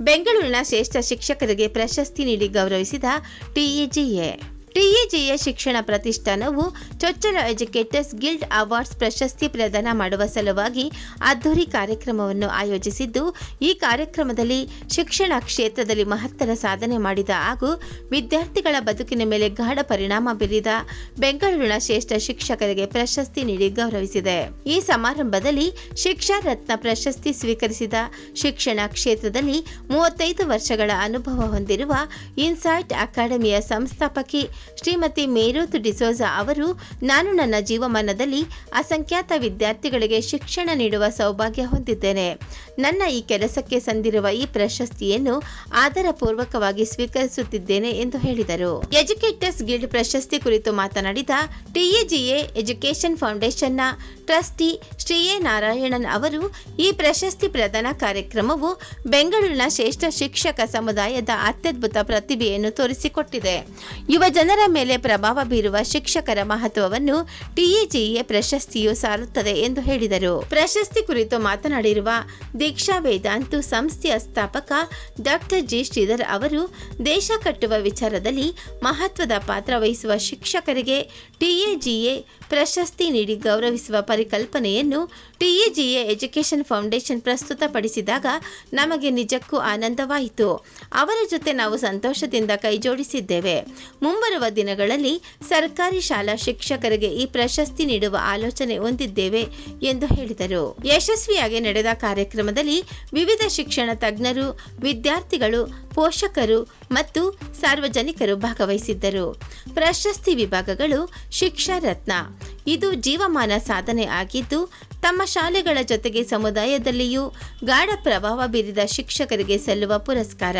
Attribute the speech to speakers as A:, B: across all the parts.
A: ಬೆಂಗಳೂರಿನ ಶ್ರೇಷ್ಠ ಶಿಕ್ಷಕರಿಗೆ ಪ್ರಶಸ್ತಿ ನೀಡಿ ಗೌರವಿಸಿದ ಟಿಇಜಿಎ. ಟಿಇಜಿಎ ಶಿಕ್ಷಣ ಪ್ರತಿಷ್ಠಾನವು ಚೊಚ್ಚಲ ಎಜುಕೇಟರ್ಸ್ ಗಿಲ್ಡ್ ಅವಾರ್ಡ್ಸ್ ಪ್ರಶಸ್ತಿ ಪ್ರದಾನ ಮಾಡುವ ಸಲುವಾಗಿ ಅದ್ದೂರಿ ಕಾರ್ಯಕ್ರಮವನ್ನು ಆಯೋಜಿಸಿದ್ದು, ಈ ಕಾರ್ಯಕ್ರಮದಲ್ಲಿ ಶಿಕ್ಷಣ ಕ್ಷೇತ್ರದಲ್ಲಿ ಮಹತ್ತರ ಸಾಧನೆ ಮಾಡಿದ ಹಾಗೂ ವಿದ್ಯಾರ್ಥಿಗಳ ಬದುಕಿನ ಮೇಲೆ ಗಾಢ ಪರಿಣಾಮ ಬೀರಿದ ಬೆಂಗಳೂರಿನ ಶ್ರೇಷ್ಠ ಶಿಕ್ಷಕರಿಗೆ ಪ್ರಶಸ್ತಿ ನೀಡಿ ಗೌರವಿಸಿದೆ. ಈ ಸಮಾರಂಭದಲ್ಲಿ ಶಿಕ್ಷಾ ರತ್ನ ಪ್ರಶಸ್ತಿ ಸ್ವೀಕರಿಸಿದ ಶಿಕ್ಷಣ ಕ್ಷೇತ್ರದಲ್ಲಿ ಮೂವತ್ತೈದು ವರ್ಷಗಳ ಅನುಭವ ಹೊಂದಿರುವ ಇನ್ಸೈಟ್ ಅಕಾಡೆಮಿಯ ಸಂಸ್ಥಾಪಕಿ ಶ್ರೀಮತಿ ಮೇರೋತ್ ಡಿಸೋಜಾ ಅವರು, ನಾನು ನನ್ನ ಜೀವಮಾನದಲ್ಲಿ ಅಸಂಖ್ಯಾತ ವಿದ್ಯಾರ್ಥಿಗಳಿಗೆ ಶಿಕ್ಷಣ ನೀಡುವ ಸೌಭಾಗ್ಯ ಹೊಂದಿದ್ದೇನೆ. ನನ್ನ ಈ ಕೆಲಸಕ್ಕೆ ಸಂದಿರುವ ಈ ಪ್ರಶಸ್ತಿಯನ್ನು ಆಧಾರಪೂರ್ವಕವಾಗಿ ಸ್ವೀಕರಿಸುತ್ತಿದ್ದೇನೆ ಎಂದು ಹೇಳಿದರು. ಎಜುಕೇಟರ್ಸ್ ಗಿಲ್ಡ್ ಪ್ರಶಸ್ತಿ ಕುರಿತು ಮಾತನಾಡಿದ ಟಿಎಜಿಎ ಎಜುಕೇಷನ್ ಫೌಂಡೇಶನ್ನ ಟ್ರಸ್ಟಿ ಶ್ರೀ ಎ ನಾರಾಯಣನ್ ಅವರು, ಈ ಪ್ರಶಸ್ತಿ ಪ್ರದಾನ ಕಾರ್ಯಕ್ರಮವು ಬೆಂಗಳೂರಿನ ಶ್ರೇಷ್ಠ ಶಿಕ್ಷಕ ಸಮುದಾಯದ ಅತ್ಯದ್ಭುತ ಪ್ರತಿಭೆಯನ್ನು ತೋರಿಸಿಕೊಟ್ಟಿದೆ. ಯುವ ಜನರ ಮೇಲೆ ಪ್ರಭಾವ ಬೀರುವ ಶಿಕ್ಷಕರ ಮಹತ್ವವನ್ನು ಟಿಇಜಿಎ ಪ್ರಶಸ್ತಿಯು ಸಾರುತ್ತದೆ ಎಂದು ಹೇಳಿದರು. ಪ್ರಶಸ್ತಿ ಕುರಿತು ಮಾತನಾಡಿರುವ ದೀಕ್ಷಾ ವೇದಾಂತು ಸಂಸ್ಥೆಯ ಸ್ಥಾಪಕ ಡಾಕ್ಟರ್ ಜಿ ಶ್ರೀಧರ್ ಅವರು, ದೇಶ ಕಟ್ಟುವ ವಿಚಾರದಲ್ಲಿ ಮಹತ್ವದ ಪಾತ್ರ ವಹಿಸುವ ಶಿಕ್ಷಕರಿಗೆ ಟಿಎಜಿಎ ಪ್ರಶಸ್ತಿ ನೀಡಿ ಗೌರವಿಸುವ ಪರಿಕಲ್ಪನೆಯನ್ನು ಟಿಎಜಿಎ ಎಜುಕೇಷನ್ ಫೌಂಡೇಶನ್ ಪ್ರಸ್ತುತಪಡಿಸಿದಾಗ ನಮಗೆ ನಿಜಕ್ಕೂ ಆನಂದವಾಯಿತು. ಅವರ ಜೊತೆ ನಾವು ಸಂತೋಷದಿಂದ ಕೈಜೋಡಿಸಿದ್ದೇವೆ. ಮುಂಬರುವ ದಿನಗಳಲ್ಲಿ ಸರ್ಕಾರಿ ಶಾಲಾ ಶಿಕ್ಷಕರಿಗೆ ಈ ಪ್ರಶಸ್ತಿ ನೀಡುವ ಆಲೋಚನೆ ಹೊಂದಿದ್ದೇವೆ ಎಂದು ಹೇಳಿದರು. ಯಶಸ್ವಿಯಾಗಿ ನಡೆದ ಕಾರ್ಯಕ್ರಮದಲ್ಲಿ ವಿವಿಧ ಶಿಕ್ಷಣ ತಜ್ಞರು, ವಿದ್ಯಾರ್ಥಿಗಳು, ಪೋಷಕರು ಮತ್ತು ಸಾರ್ವಜನಿಕರು ಭಾಗವಹಿಸಿದ್ದರು. ಪ್ರಶಸ್ತಿ ವಿಭಾಗಗಳು ಶಿಕ್ಷಾ ರತ್ನ. ಇದು ಜೀವಮಾನ ಸಾಧನೆ ಆಗಿದ್ದು, ತಮ್ಮ ಶಾಲೆಗಳ ಜೊತೆಗೆ ಸಮುದಾಯದಲ್ಲಿಯೂ ಗಾಢ ಪ್ರಭಾವ ಬೀರಿದ ಶಿಕ್ಷಕರಿಗೆ ಸಲ್ಲುವ ಪುರಸ್ಕಾರ.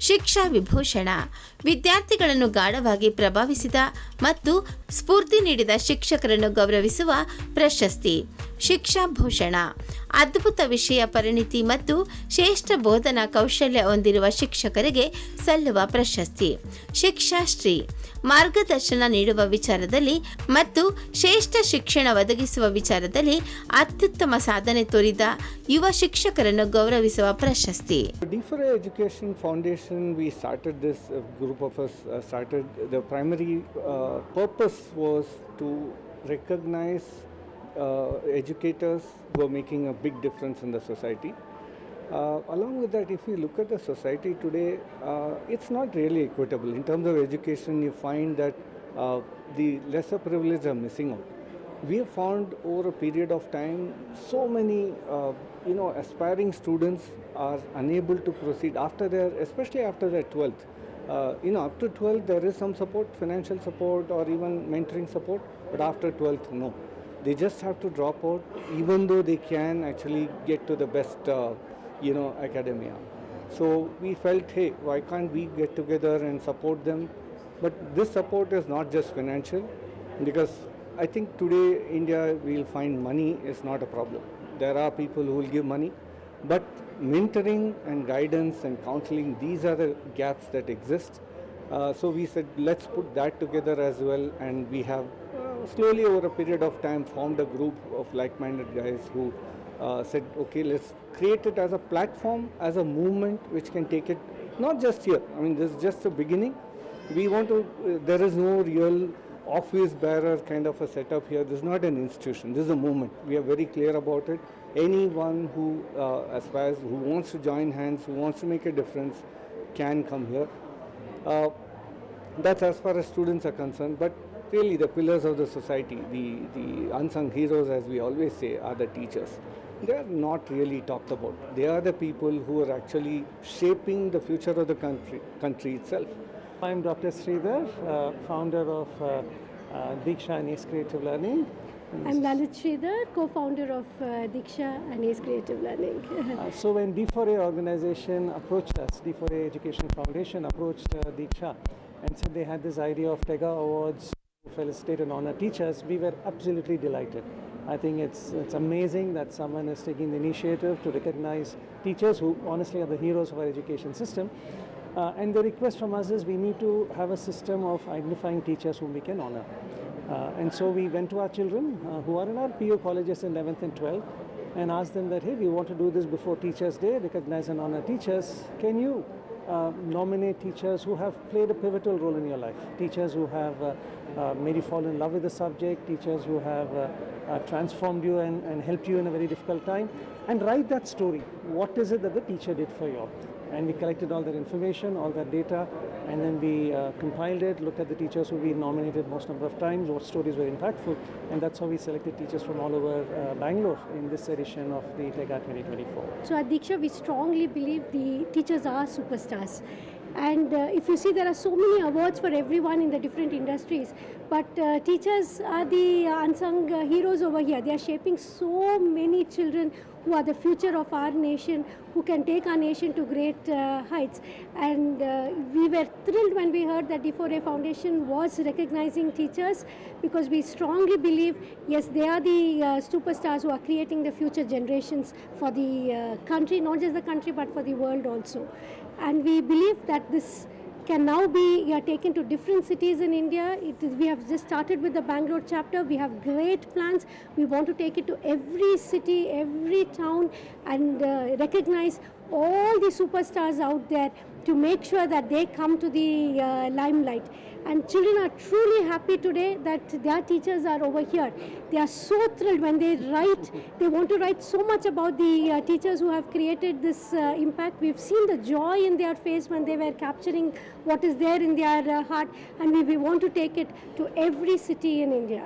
A: ಶಿಕ್ಷಾ ವಿಭೂಷಣ. ವಿದ್ಯಾರ್ಥಿಗಳನ್ನು ಗಾಢವಾಗಿ ಪ್ರಭಾವಿಸಿದ ಮತ್ತು ಸ್ಫೂರ್ತಿ ನೀಡಿದ ಶಿಕ್ಷಕರನ್ನು ಗೌರವಿಸುವ ಪ್ರಶಸ್ತಿ ಶಿಕ್ಷಾ ಭೂಷಣ. ಅದ್ಭುತ ವಿಷಯ ಪರಿಣಿತಿ ಮತ್ತು ಶ್ರೇಷ್ಠ ಬೋಧನಾ ಕೌಶಲ್ಯ ಹೊಂದಿರುವ ಶಿಕ್ಷಕರಿಗೆ ಸಲ್ಲುವ ಪ್ರಶಸ್ತಿ ಶಿಕ್ಷಾಶ್ರೀ ಮಾರ್ಗದರ್ಶನ ನೀಡುವ ವಿಚಾರದಲ್ಲಿ ಮತ್ತು ಶ್ರೇಷ್ಠ ಶಿಕ್ಷಣ ಒದಗಿಸುವ ವಿಚಾರದಲ್ಲಿ ಅತ್ಯುತ್ತಮ ಸಾಧನೆ ತೋರಿದ ಯುವ ಶಿಕ್ಷಕರನ್ನು ಗೌರವಿಸುವ ಪ್ರಶಸ್ತಿ.
B: D4A Education Foundation, we started this, a group started the primary started, purpose was to recognize uh, educators who are making a big difference in the society. Uh, along with that, if you look at the society today, uh, it's not really equitable. In terms of education, you find that uh, the lesser privileged are missing out. We have found over a period of time so many, uh, you know, aspiring students are unable to proceed after their, especially after their 12th. Uh, you know, up to 12 there is some support, financial support or even mentoring support, but after 12th, no. They just have to drop out, even though they can actually get to the best, uh, you know, academia. So we felt, hey, why can't we get together and support them? But this support is not just financial, because I think today India will find money is not a problem. There are people who will give money, but mentoring and guidance and counseling, these are the gaps that exist. Uh, so we said, let's put that together as well, and we have uh, slowly over a period of time formed a group of like-minded guys who uh, said, okay, let's create it as a platform, as a movement which can take it not just here. I mean, this is just a beginning. We want to. Uh, there is no real office bearer kind of a setup here. This is not an institution. This is a movement. We are very clear about it. Anyone who uh, aspires, who wants to join hands, who wants to make a difference, can come here. Uh, that's as far as students are concerned. But really, the pillars of the society, the, the unsung heroes, as we always say, are the teachers. They are not really talked about. They are the people who are actually shaping the future of the country, country itself.
C: I'm Dr. Sridhar, uh, founder of uh, Diksha and Ace Creative Learning.
D: I'm Lalit Sridhar, co-founder of uh, Diksha and Ace Creative Learning.
C: Uh, so when D4A organization approached us, D4A Education Foundation approached uh, Diksha and said they had this idea of Tega Awards to felicitate and honor teachers, we were absolutely delighted. I think it's, it's amazing that someone is taking the initiative to recognize teachers who honestly are the heroes of our education system. Uh, and the request from us is we need to have a system of identifying teachers whom we can honor. Uh, and so we went to our children uh, who are in our PU colleges in 11th and 12th and asked them that, hey, we want to do this before Teachers' Day, recognize and honor teachers. Can you uh, nominate teachers who have played a pivotal role in your life? Teachers who have uh, uh, made you fall in love with the subject, teachers who have uh, uh, transformed you and, and helped you in a very difficult time, and write that story. What is it that the teacher did for you? And we collected all that information, all that data, and then we uh, compiled it, looked at the teachers who we nominated most number of times, what stories were impactful, and that's how we selected teachers from all over Bangalore in this edition of the TEGA 2024.
D: So at Diksha, we strongly believe the teachers are superstars. And uh, if you see, there are so many awards for everyone in the different industries. But uh, teachers are the unsung heroes over here. They are shaping so many children who are the future of our nation, who can take our nation to great uh, heights. And uh, we were thrilled when we heard that D4A Foundation was recognizing teachers because we strongly believe, yes, they are the uh, superstars who are creating the future generations for the uh, country, not just the country, but for the world also. And we believe that this can now be taken to different cities in India. We have just started with the Bangalore chapter. We have great plans. We want to take it to every city, every town, and uh, recognize all the superstars out there to make sure that they come to the uh, limelight. And children are truly happy today that their teachers are over here. They are so thrilled when they write. They want to write so much about the uh, teachers who have created this uh, impact. We've seen the joy in their face when they were capturing what is there in their uh, heart, and we, we want to take it to every city in India.